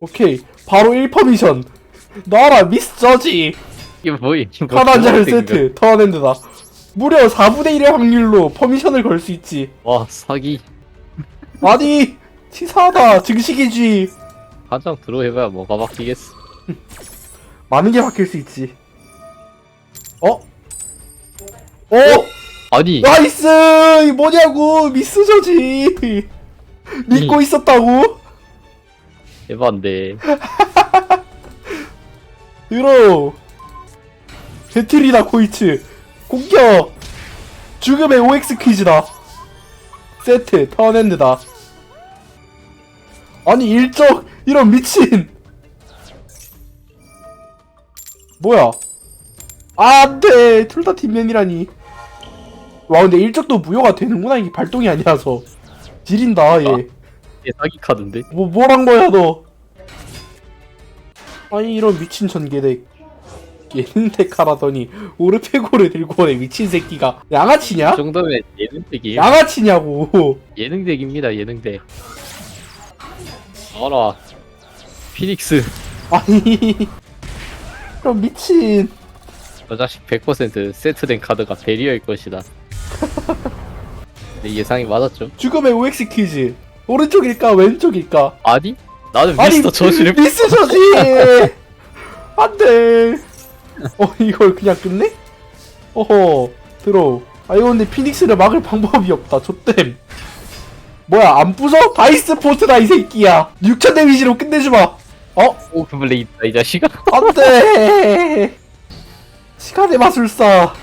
오케이 바로 1퍼미션 나와라 미스 저지 이게 뭐야? 카드 한 장을 세트 턴핸드다 무려 4분의 1의 확률로 퍼미션을 걸 수 있지 와 사기. 아니 치사하다 증식이지 한장 들어해봐야 뭐가 바뀌겠어. 많은 게 바뀔 수 있지 어? 어? 아니 나이스 이 뭐냐고 미스 저지 믿고 있었다고? 에반데. 들어 배틀이다 코이츠. 공격! 죽음의 OX 퀴즈다. 세트 턴핸드다. 아니 일적 이런 미친! 뭐야? 아, 안돼! 둘다 팀맨이라니. 와 근데 일적도 무효가 되는구나. 이게 발동이 아니라서. 지린다 얘 이게 사기 카드인데? 뭐, 뭘한 거야, 너? 아니, 이런 미친 전개덱. 예능덱 하라더니, 오르페고를 들고 오네, 미친 새끼가. 양아치냐? 이 정도면 예능덱이에요. 양아치냐고. 예능덱입니다 예능덱. 알아. 피닉스. 아니, 이런 미친. 저 자식 100% 세트된 카드가 베리어일 것이다. 내 예상이 맞았죠? 죽음의 OX 퀴즈. 오른쪽일까, 왼쪽일까? 아니? 나는 아니, 미스터 저지를 미스 저지! 안 돼. 어, 이걸 그냥 끝내? 어허, 들어. 아, 이거 근데 피닉스를 막을 방법이 없다. 좆댐. 뭐야, 안 부숴? 다이스 포트다, 이 새끼야. 6천 데미지로 끝내주마. 어? 오그블레이드다 이 자식아. 안 돼. 시간의 마술사.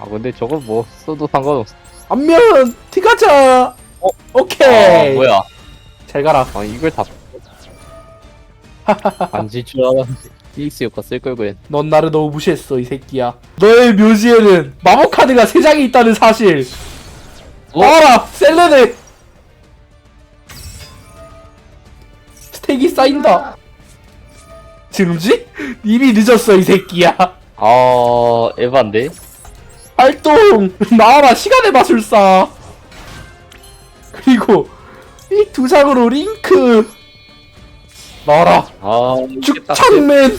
아 근데 저건 뭐 써도 상관없어. 안면, 티가자. 어? 오케이. 아 뭐야? 잘 가라. 아 이걸 다 안질 줄 알았는데 피닉스 효과 쓸 걸 그랬. 넌 나를 너무 무시했어, 이 새끼야. 너의 묘지에는 마법 카드가 3장이 있다는 사실. 어? 와라! 셀레네! 스택이 쌓인다. 지금지? 이미 늦었어, 이 새끼야. 아 에반데? 활동! 나와라, 시간의 마술사! 그리고, 이두 장으로 링크! 나와라, 아딱 죽창맨!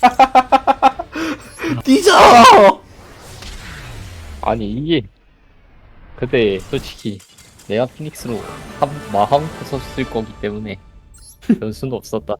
뒤져! 아니 이게 근데 솔직히 내가 피닉스로 한 마음 써쓸 거기 때문에 변수는 없었다.